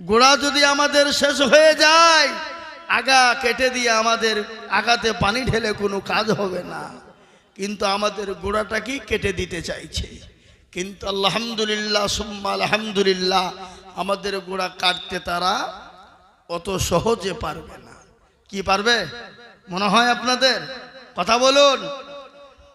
গোড়া যদি আমাদের শেষ হয়ে যায়, আগা কেটে দিয়ে আমাদের আগাতে পানি ঢেলে কোনো কাজ হবে না। কিন্তু আমাদের গোড়াটাকেই কেটে দিতে চাইছে? কিন্তু আলহামদুলিল্লাহ, সুম্মা আলহামদুলিল্লাহ, আমাদের গোড়া কাটতে তারা অত সহজে পারবে না। কি পারবে? মনে হয় আপনাদের? কথা বলুন।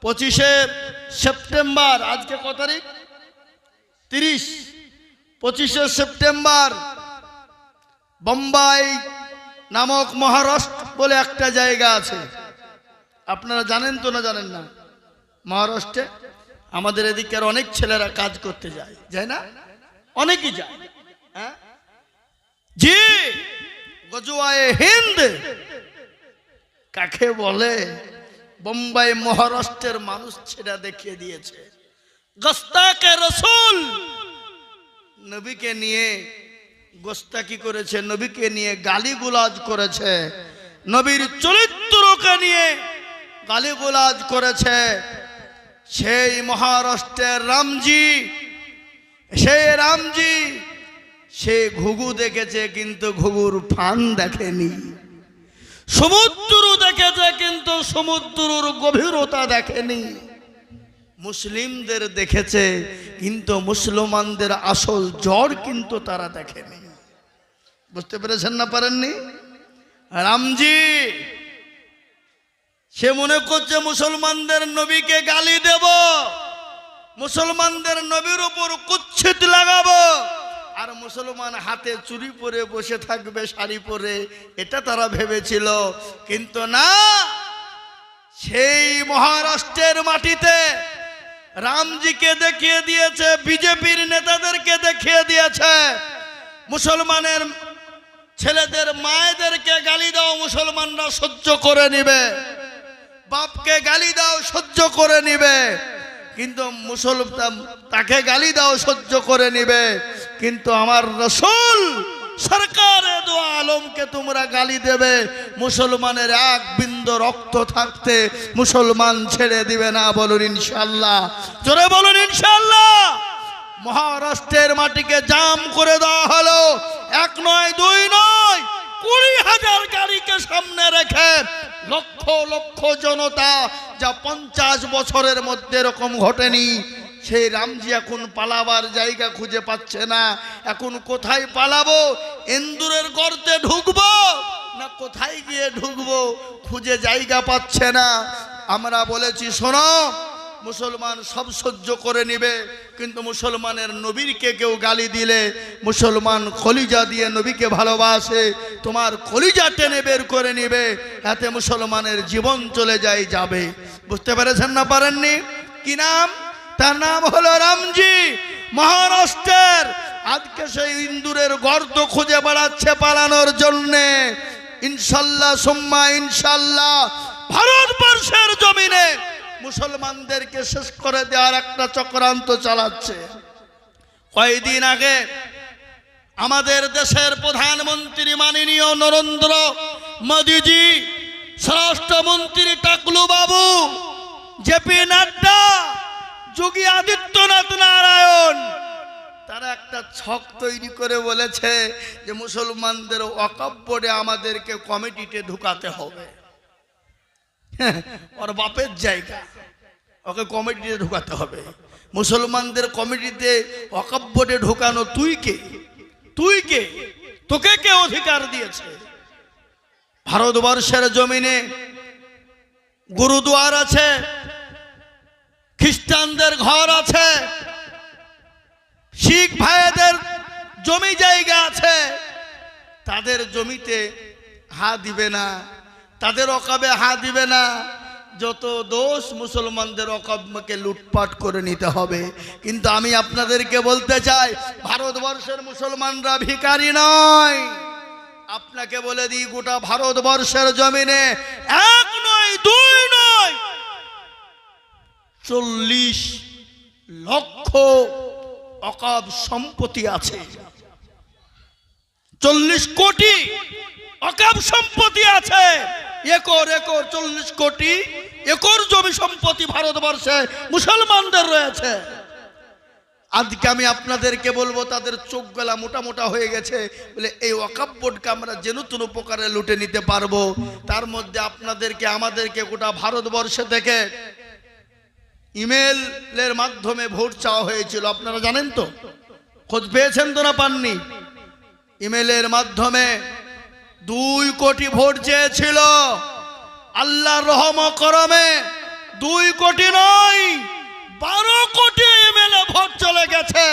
পঁচিশে সেপ্টেম্বর, আজকে কত তারিখ? তিরিশ। পঁচিশে সেপ্টেম্বর বোম্বাই নামক মহারাষ্ট্র বলে একটা জায়গা আছে। আপনারা জানেন তো না জানেন না? মহারাষ্ট্রে আমাদের এদিকের অনেক ছেলেরা কাজ করতে যায়। যায় না? অনেকই যায়। হ্যাঁ? জি হিন্দ। কাকে বলে? বোম্বাই মহারাষ্ট্রের মানুষ ছেড়া দেখিয়ে দিয়েছে। গস্তাকে রসুল নবীকে নিয়ে গোস্তাকি করেছে? নবীকে নিয়ে গালিগুলাজ করেছে। নবীর চরিত্রকে নিয়ে গালিগুলাজ করেছে। সেই মহারাষ্ট্রের রামজি, সেই রামজি, সে ঘুঘু দেখেছে কিন্তু ঘুঘুর ফান দেখেনি। সমুদ্র দেখেছে কিন্তু সমুদ্রর গভীরতা দেখেনি। মুসলিমদের দেখেছে, কিন্তু মুসলমানদের আসল জ্বর কিন্তু তারা দেখেনি। বুঝতে পেরেছেন না পারেননি? রামজি, সে মনে করছে মুসলমানদের নবীকে গালি দেব, মুসলমানদের নবীর উপর কুচ্ছিত লাগাবো, আর মুসলমান হাতে চুরি পরে বসে থাকবে, শাড়ি পরে, এটা তারা ভেবেছিল। কিন্তু না, সেই মহারাষ্ট্রের মাটিতে রামজিকে দেখিয়ে দিয়েছে, বিজেপির নেতাদেরকে দেখিয়ে দিয়েছে। মুসলমানের ছেলেদের, মায়েদেরকে গালি দাও, মুসলমানরা সহ্য করে নিবে। বাপকে গালি দাও, সহ্য করে নিবে। কিন্তু মুসলমান তাকে গালি দাও, সহ্য করে নিবে। কিন্তু আমার রসুল সরকারে দো আলমকে তোমরা গালি দেবে। মুসলমানের এক বিন্দু রক্ত থাকতে মুসলমান ছেড়ে দিবে না বলুন ইনশাল্লাহ জোরে বলুন ইনশাল্লাহ মহারাষ্ট্রের মাটিকে জাম করে দেওয়া হলো। এক নয়, দুই নয়, কুড়ি হাজার গাড়িকে সামনে রেখে লক্ষ লক্ষ জনতা যা পঞ্চাশ বছরের মধ্যে এরকম ঘটেনি। সেই রামজি এখন পালাবার জায়গা খুঁজে পাচ্ছে না। এখন কোথায় পালাবো? ইন্দুরের গর্তে ঢুকবো না কোথায় গিয়ে ঢুকবো? খুঁজে জায়গা পাচ্ছে না। আমরা বলেছি, শোনো, মুসলমান সব সহ্য করে নিবে, কিন্তু মুসলমানের নবীরকে কেউ গালি দিলে, মুসলমান কলিজা দিয়ে নবীকে ভালোবাসে, তোমার কলিজা টেনে বের করে নিবে, এতে মুসলমানের জীবন চলে যায়, যাবে। বুঝতে পেরেছেন না পারেননি? কি নাম? তার নাম হলো রামজি, মহারাষ্ট্রের। আজকে সেই ইন্দুরের গর্ত খুঁজে বেড়াচ্ছে পালানোর জন্যে। ইনশাল্লাহ, সোম্মা, ইনশাল্লাহ, ভারতবর্ষের জমিনে মুসলমানদেরকে শেষ করে দেওয়ার একটা চক্রান্ত চালাচ্ছে। কয়েকদিন আগে আমাদের দেশের প্রধানমন্ত্রী মাননীয় নরেন্দ্র মোদীজি, স্বরাষ্ট্রমন্ত্রী টাকলু বাবু, জেপি নাড্ডা যোগী আদিত্যনাথ নারায়ণ। তারা একটা ছক তৈরি করে বলেছে যে মুসলমানদের বোর্ডে আমাদেরকে কমিটিতে ঢুকাতে হবে। ওর বাপের জায়গা। ওকে কমিটিতে ঢুকাতে হবে। মুসলমানদের কমিটিতে বোর্ডে ঢুকানো তুই কে? তুই কে? তোকে কে অধিকার দিয়েছে? ভারতবর্ষের জমিনে গুরুদুয়ার আছে। খ্রিস্টানদের ঘর আছে। শিখ ভাইদের জমি জায়গা আছে। তাদের জমিতে হা দিবে না, তাদের অকাবে হা দিবে না। যত দোষ মুসলমানদের অকাবকে লুটপাট করে নিতে হবে। কিন্তু আমি আপনাদেরকে বলতে চাই, ভারতবর্ষের মুসলমানরা ভিখারি নয়। আপনাকে বলে দিই, গোটা ভারতবর্ষের জমিনে এক নয়, দুই নয় চল্লিশ লক্ষ অকাব সম্পত্তি আছে। চল্লিশ কোটি অকাব সম্পত্তি আছে। একর একর, চল্লিশ কোটি একর জমি সম্পত্তি ভারতবর্ষে মুসলমানদের রয়েছে। আজকে আমি আপনাদেরকে বলব, তাদের চোখ গলা মোটা মোটা হয়ে গেছে। বলে, এই বোর্ডকে আমরা যেন তেন প্রকারে লুটে নিতে পারব, তার মধ্যে আপনাদেরকে, আমাদেরকে গোটা ভারতবর্ষে থেকে ইমেলের মাধ্যমে ভোট চাওয়া হয়েছিল, আপনারা জানেন তো? খোঁজ পেয়েছেন তো না পাননি? ইমেলের মাধ্যমে দুই কোটি ভোট চেয়েছিল। আল্লাহর রহম করমে দুই কোটি নয়, বারো কোটি ইমেলে ভোট চলে গেছে।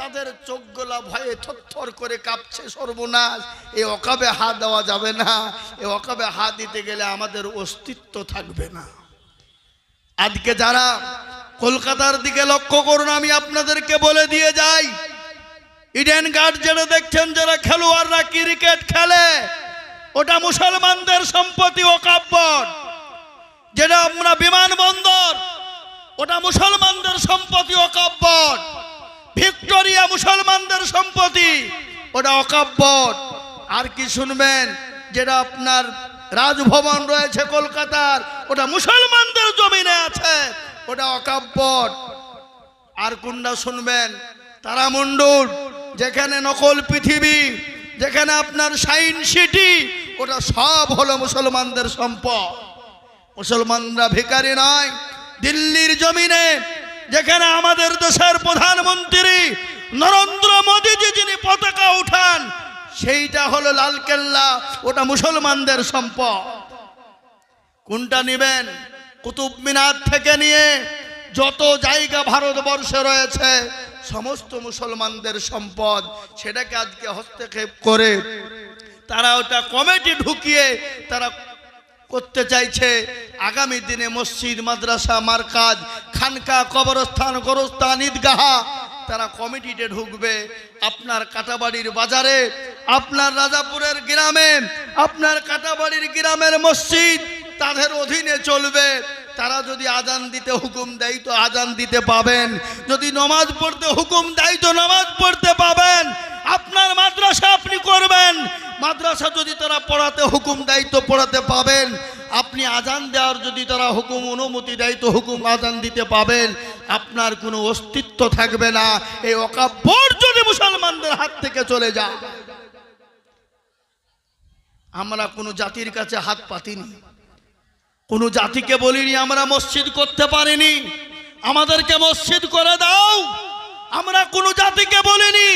তাদের চোখগুলা ভয়ে থরথর করে কাঁপছে সর্বনাশ। এই অকাবে হাত দেওয়া যাবে না এই অকাবে হাত দিতে গেলে আমাদের অস্তিত্ব থাকবে না। আজকে যারা কলকাতার দিকে লক্ষ্য করুন, আমি আপনাদেরকে বলে দিয়ে যাই। ইডেন গার্ড যেটা দেখছেন, যারা খেলোয়াড়রা ক্রিকেট খেলে, ওটা মুসলমানদের সম্পত্তি ও কাব্যর। যেটা আমরা বিমানবন্দর, ওটা মুসলমানদের সম্পত্তি ও কাব্যর। ভিক্টোরিয়া মুসলমানদের সম্পত্তি, ওটা অকাব্যর। আর কি শুনবেন, যেটা আপনার রাজভবন রয়েছে কলকাতার, ওটা মুসলমানদের জমিনে আছে। ওটা অকাব্যর আর কোনটা শুনবেন তারামণ্ডল যেখানে নকল পৃথিবী, যেখানে আপনার সাইন সিটি, ওটা সব হলো মুসলমানদের সম্পদ। মুসলমানরা ভিখারি নয়, দিল্লির জমিনে, যেখানে আমাদের দেশের প্রধানমন্ত্রী নরেন্দ্র মোদীজি যিনি পতাকা উঠান, সেইটা হলো লালকেল্লা, ওটা মুসলমানদের সম্পদ। কোনটা নেবেন? কুতুব মিনার থেকে নিয়ে যত জায়গা ভারতবর্ষে রয়েছে, সমস্ত মুসলমানদের সম্পদ সেটাকে আজকে হস্তক্ষেপ করে তারা ওটা কমিটি ঢুকিয়ে তারা করতে চাইছে। আগামী দিনে মসজিদ, মাদ্রাসা, মার্কাজ, খানকা, কবরস্থান, গোরস্থান, ঈদগাহা তারা কমিটিতে ঢুকবে। আপনার কাটাবাড়ির বাজারে, আপনার রাজাপুরের গ্রামে, আপনার কাটাবাড়ির গ্রামের মসজিদ তাদের অধীনে চলবে। তারা যদি আজান দিতে হুকুম দেয়, তো আজান দিতে পাবেন। যদি নমাজ পড়তে হুকুম দেয়, তো নমাজ পড়তে পাবেন। আপনার মাদ্রাসা আপনি করবেন। মাদ্রাসা যদি তারা পড়াতে হুকুম দেয়, তো পড়াতে পাবেন। আপনি আজান দেওয়ার যদি তারা হুকুম অনুমতি দেয়, তো হুকুম আজান দিতে পাবেন। আপনার কোনো অস্তিত্ব থাকবে না। এই অকাব্যর যদি মুসলমানদের হাত থেকে চলে যায়। আমরা কোনো জাতির কাছে হাত পাতিনি। কোনো জাতিকে বলিনি, আমরা মসজিদ করতে পারিনি। আমাদেরকে মসজিদ করে দাও। আমরা কোনো জাতিকে বলিনি,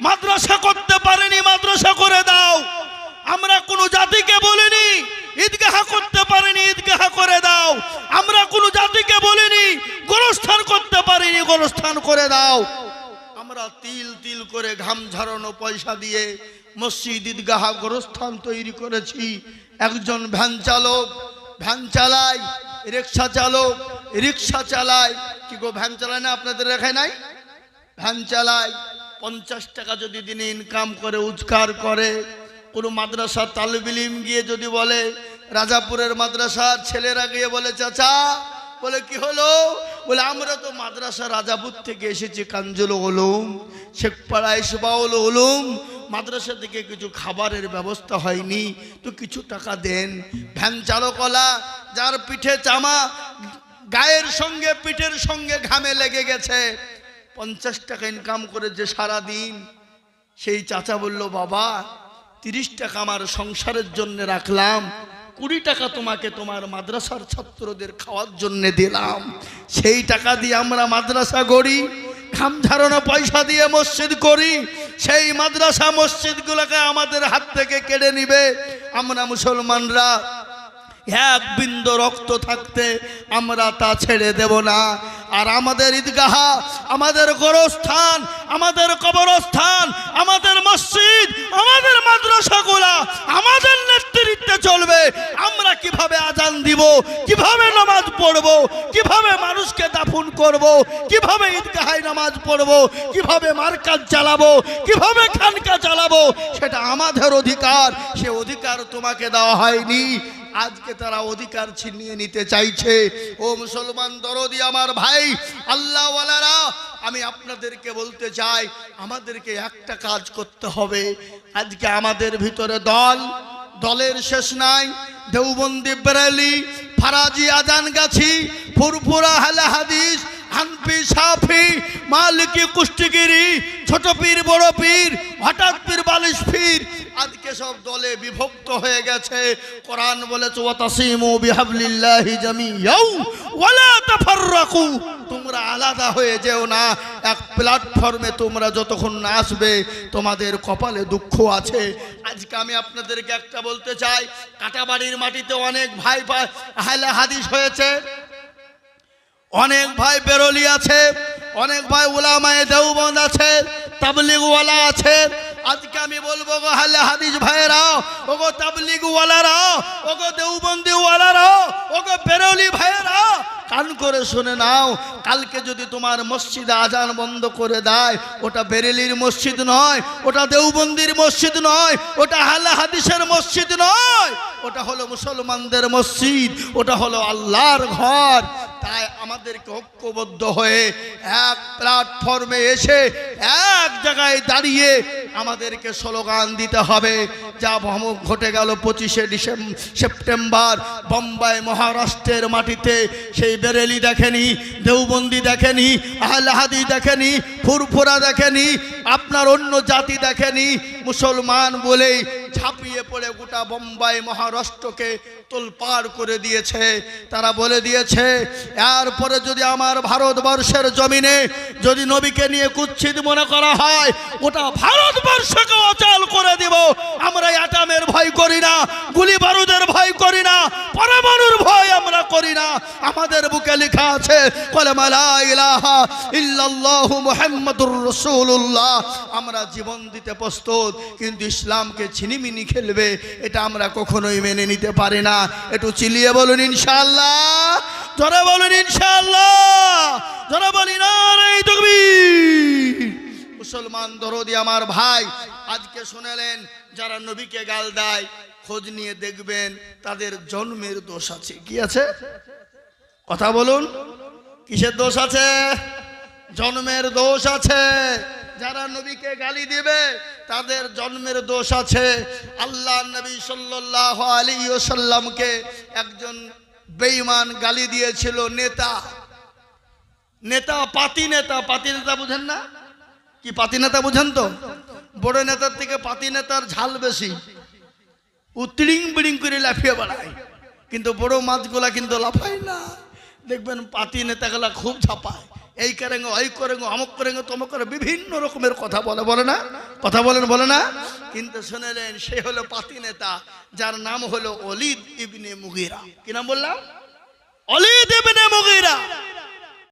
মাদ্রাসা করতে পারিনি, মাদ্রাসা করে দাও। আমরা কোনো জাতিকে বলিনি, ঈদগাহ করতে পারিনি, ঈদগাহ করে দাও। আমরা কোনো জাতিকে বলিনি, গোরস্থান করতে পারিনি, গোরস্থান করে দাও। আমরা তিল তিল করে ঘাম ঝরানো পয়সা দিয়ে মসজিদ, ঈদগাহ, গোরস্থান তৈরি করেছি। একজন ভ্যান চালক ভ্যান চালায় রিক্সা চালক, রিক্সা চালায় কি গো, ভ্যান চালায় না আপনাদের রেখায় নাই? ভ্যান চালায়, পঞ্চাশ টাকা যদি দিনে ইনকাম করে উজকার করে। কোনো মাদ্রাসা তালবিলিম গিয়ে যদি বলে, রাজাপুরের মাদ্রাসার ছেলেরা গিয়ে বলে, চাচা, বলে কি হলো? বলে, আমরা তো মাদ্রাসা রাজাপুর থেকে এসেছি, কাঞ্জুল ওলুম শেখপাড়া ইসবাউল ওলুম মাদ্রাসা থেকে কিছু খাবারের ব্যবস্থা হয়নি, তো কিছু টাকা দেন। ভ্যান চালকলা যার পিঠে চামা, গায়ের সঙ্গে, পিঠের সঙ্গে ঘামে লেগে গেছে। পঞ্চাশ টাকা ইনকাম করেছে সারা দিন সেই চাচা বলল, বাবা, তিরিশ টাকা আমার সংসারের জন্য রাখলাম, কুড়ি টাকা তোমাকে তোমার মাদ্রাসার ছাত্রদের খাওয়ার জন্য দিলাম। সেই টাকা দিয়ে আমরা মাদ্রাসা গড়ি খাম ঝাড়ানো পয়সা দিয়ে মসজিদ করি সেই মাদ্রাসা মসজিদগুলোকে আমাদের হাত থেকে কেড়ে নিবে। আমরা মুসলমানরা এক বিন্দু রক্ত থাকতে আমরা তা ছেড়ে দেব না। আর আমাদের ঈদগাহ, আমাদের গোরস্থান, আমাদের কবরস্থান, আমাদের মসজিদ, আমাদের মাদ্রাসাগুলা, আমাদের নেতৃত্বে চলবে? আমরা কীভাবে আজান দিব? কীভাবে নামাজ পড়ব? কীভাবে মানুষকে দাফন করব? কীভাবে ঈদগাহায় নামাজ পড়ব? কীভাবে মার্কাজ চালাবো? কীভাবে খানকা চালাবো? সেটা আমাদের অধিকার। সে অধিকার তোমাকে দেওয়া হয়নি। আজকে তারা অধিকার ছিনিয়ে নিতে চাইছে। ও মুসলমান দরদি আমার ভাই, আল্লাহওয়ালারা, আমি আপনাদেরকে বলতে চাই, আমাদেরকে একটা কাজ করতে হবে। আজকে আমাদের ভিতরে দল দলের শেষ নাই। দেওবন্দি বেরালি ফারাজি আজান গাছি ফুরফুরা হালা হাদিস হানফি, সাফি, মালিকি, কুষ্টিগিরি, ছোট পীর, বড় পীর, হঠাৎ পীর, বালিশ পীর। আজকে সব দলে বিভক্ত হয়ে গেছে। কোরআন বলেছে, ওয়াতাসিমু বিহাবলিল্লাহি জামিয়াও ওয়ালা তাফাররাকু। তোমরা আলাদা হয়ে যেও না। এক প্ল্যাটফর্মে তোমরা যতক্ষণ না আসবে, তোমাদের কপালে দুঃখ আছে। আজকে আমি আপনাদেরকে একটা বলতে চাই, কাটাবাড়ির মাটিতে অনেক ভাই ভাই হাদিস হয়েছে। অনেক ভাই বেরোলি আছে, অনেক ভাই ওলামায় দেওবন্দ আছে, তাবলিগওয়ালা আছে। আজকে আমি বলব গো হালে হাদিস ভাইয়েরা, ওগো তাবলিগওয়ালারা, ওগো দেওবন্দিওয়ালারা, ওগো বেরোলি ভাইয়েরা কান করে শুনে নাও, কালকে যদি তোমার মসজিদে আজান বন্ধ করে দেয়, ওটা বেরেলির মসজিদ নয়, ওটা দেওবন্দির মসজিদ নয়, ওটা হালে হাদিসের মসজিদ নয়, ওটা হলো মুসলমানদের মসজিদ, ওটা হলো আল্লাহর ঘর। তাই আমাদেরকে ঐক্যবদ্ধ হয়ে এক প্ল্যাটফর্মে এসে এক জায়গায় দাঁড়িয়ে আমাদেরকে স্লোগান দিতে হবে। যা ভ্রমক ঘটে গেল পঁচিশে ডিসেম্বর সেপ্টেম্বর, বোম্বাই মহারাষ্ট্রের মাটিতে। সেই বেরেলি দেখেনি দেউবন্দি দেখেনি, আহলাহাদি দেখেনি, ফুরফুরা দেখেনি, আপনার অন্য জাতি দেখেনি। মুসলমান বলেই ঝাঁপিয়ে পড়ে গোটা বোম্বাই মহারাষ্ট্রকে তোলপাড় করে দিয়েছে। তারা বলে দিয়েছে এরপরে যদি আমার ভারতবর্ষের জমিনে যদি নবীকে নিয়ে কুচ্ছিত মনে করা হয় ওটা ভারতবর্ষকে অচল করে দিব। আমরা অ্যাটামের ভয় করি না, গুলি বারুদের ভয় করি না, পরমাণুর ভয় আমরা করি না। আমাদের বুকে লেখা আছে আমরা জীবন দিতে প্রস্তুত, কিন্তু ইসলামকে ছিনিমিনি খেলবে, এটা আমরা কখনোই মেনে নিতে পারি না। একটু চিলিয়ে বলুন ইনশাল্লাহ ধরে বলুন ইনশাল্লাহ জোরে বলি না মুসলমান দরদি আমার ভাই, আজকে শুনেলেন, যারা নবীকে গাল দেয়, খোঁজ নিয়ে দেখবেন, তাদের জন্মের দোষ আছে। কি আছে? কথা বলুন। কিসের দোষ আছে? জন্মের দোষ আছে। যারা নবীকে গালি দিবে, তাদের জন্মের দোষ আছে। আল্লাহ নবী সাল্লাহ আলী সাল্লামকে একজন বেঈমান গালি দিয়েছিল নেতা। নেতা, পাতি নেতা পাতি নেতা বুঝেন না? কি পাতি নেতা বুঝেন তো? বড় নেতার থেকে পাতি নেতার ঝাল বেশি। উত্তিড়িং বিড়িং করে লাফিয়ে বেড়ায়। কিন্তু বড় মাছগুলা কিন্তু লাফায় না। দেখবেন পাতি নেতাগুলা খুব ছাপায় এই করেঙ্গ ওই করেঙ্গ অমক করেঙ্গ, তমক করে বিভিন্ন রকমের কথা বলে বলে না? কথা বলেন, বলে না? কিন্তু শুনেলেন, সে হলো পাতি নেতা, যার নাম হলো অলিদ ইবনে মুগিরা। কি নাম বললাম? অলিদ ইবনে মুগিরা।